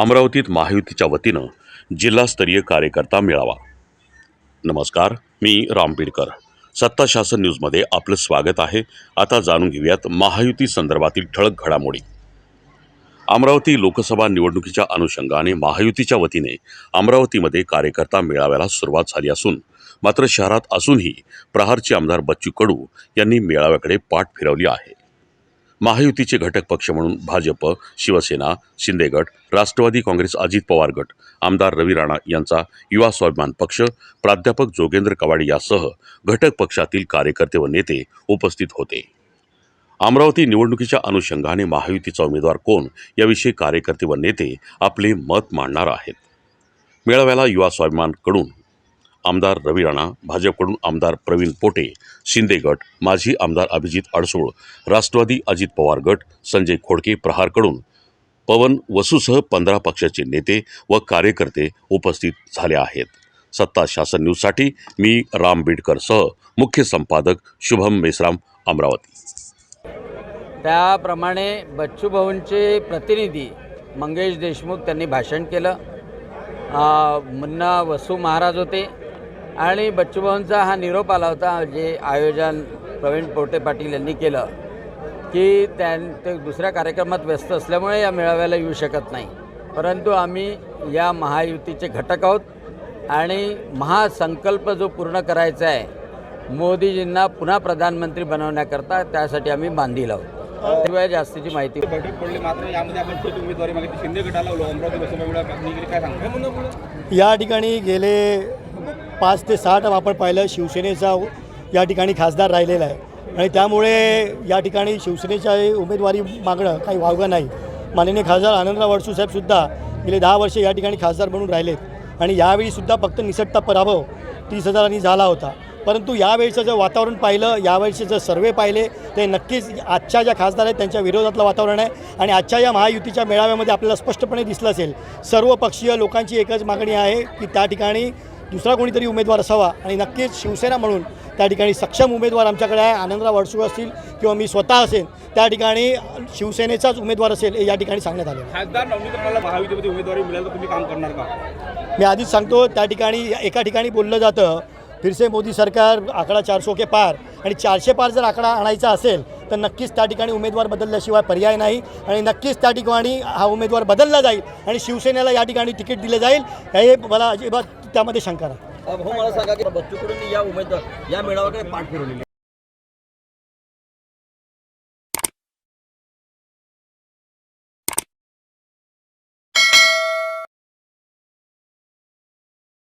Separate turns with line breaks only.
अमरावतीत महायुतीच्या वतीनं जिल्हास्तरीय कार्यकर्ता मेळावा. नमस्कार मी राम सत्ता शासन न्यूजमध्ये आपलं स्वागत आहे. आता जाणून घेऊयात महायुती संदर्भातील ठळक घडामोडी. अमरावती लोकसभा निवडणुकीच्या अनुषंगाने महायुतीच्या वतीने अमरावतीमध्ये कार्यकर्ता मेळाव्याला सुरुवात झाली असून मात्र शहरात असूनही प्रहारचे आमदार बच्चू कडू यांनी मेळाव्याकडे पाठ फिरवली आहे. महायुतीचे घटक पक्ष म्हणून भाजप शिवसेना शिंदे गट राष्ट्रवादी काँग्रेस अजित पवार गट आमदार रवी राणा यांचा युवा स्वाभिमान पक्ष प्राध्यापक जोगेंद्र कवाडे यासह घटक पक्षातील कार्यकर्ते व नेते उपस्थित होते. अमरावती निवडणुकीच्या अनुषंगाने महायुतीचा उमेदवार कोण याविषयी कार्यकर्ते व नेते आपले मत मांडणार आहेत. मेळाव्याला युवा स्वाभिमानकडून आमदार रवी राणा भाजपकडून आमदार प्रवीण पोटे शिंदे गट माजी आमदार अभिजित अडसूळ राष्ट्रवादी अजित पवार गट संजय खोडके प्रहारकडून पवन वसूसह पंधरा पक्षाचे नेते व कार्यकर्ते उपस्थित झाले आहेत. सत्ता शासन न्यूजसाठी मी राम बिडकरसह मुख्य संपादक शुभम मेसराम अमरावती.
त्याप्रमाणे बच्चू भाऊंचे प्रतिनिधी मंगेश देशमुख त्यांनी भाषण केलं. मुन्ना वसू महाराज होते. आणि बच्चू भाऊंचा हा निरोप आला होता जे आयोजन प्रवीण पोटे पाटील यांनी केलं की त्यां ते दुसऱ्या कार्यक्रमात व्यस्त असल्यामुळे या मेळाव्याला येऊ शकत नाही. परंतु आम्ही या महायुतीचे घटक आहोत आणि महासंकल्प जो पूर्ण करायचा आहे मोदीजींना पुन्हा प्रधानमंत्री बनवण्याकरता त्यासाठी आम्ही बांधील आहोत. त्याशिवाय जास्तीची माहिती
बैठक पडली मात्र यामध्ये आपण उमेदवारी मागितली. शिंदे गटाला
या ठिकाणी गेले पाच ते सहा टर्म आपण पाहिलं शिवसेनेचा या ठिकाणी खासदार राहिलेला आहे. आणि त्यामुळे या ठिकाणी शिवसेनेच्या उमेदवारी मागणं काही वावगं नाही. माननीय खासदार आनंदराव अडसू साहेबसुद्धा गेले दहा वर्षे या ठिकाणी खासदार म्हणून राहिलेत. आणि यावेळीसुद्धा फक्त निसटता पराभव तीस हजारांनी झाला होता. परंतु यावेळीचं जर वातावरण पाहिलं यावेळीचे जर सर्वे पाहिले ते नक्कीच आजच्या ज्या खासदार आहेत त्यांच्या विरोधातलं वातावरण आहे. आणि आजच्या या महायुतीच्या मेळाव्यामध्ये आपल्याला स्पष्टपणे दिसलं असेल सर्व पक्षीय लोकांची एकच मागणी आहे की त्या ठिकाणी दुसरा कोणीतरी उमेदवार असावा आणि नक्कीच शिवसेना म्हणून त्या ठिकाणी सक्षम उमेदवार आमच्याकडे आहे आनंदराव अडसूळ असतील किंवा मी स्वतः असेल त्या ठिकाणी शिवसेनेचाच उमेदवार असेल हे या ठिकाणी सांगण्यात आलं.
खासदार नवनीकरणाला उमेदवारी मिळाली तर तुम्ही काम करणार का
मी आधीच सांगतो त्या ठिकाणी एका ठिकाणी बोललं जातं फिरसे मोदी सरकार आकडा चारसो के पार. आणि चारशे पार जर आकडा आणायचा असेल तर नक्कीच त्या ठिकाणी उमेदवार बदलल्याशिवाय पर्याय नाही. आणि नक्कीच त्या ठिकाणी हा उमेदवार बदलला जाईल आणि शिवसेनेला या ठिकाणी तिकीट दिलं जाईल. हे मला अजिबात त्यामध्ये शंका नाही.
भाऊ मला सांगा की बच्चू या उमेदवार या मेळाव्याकडे पाठ फिरवलेली.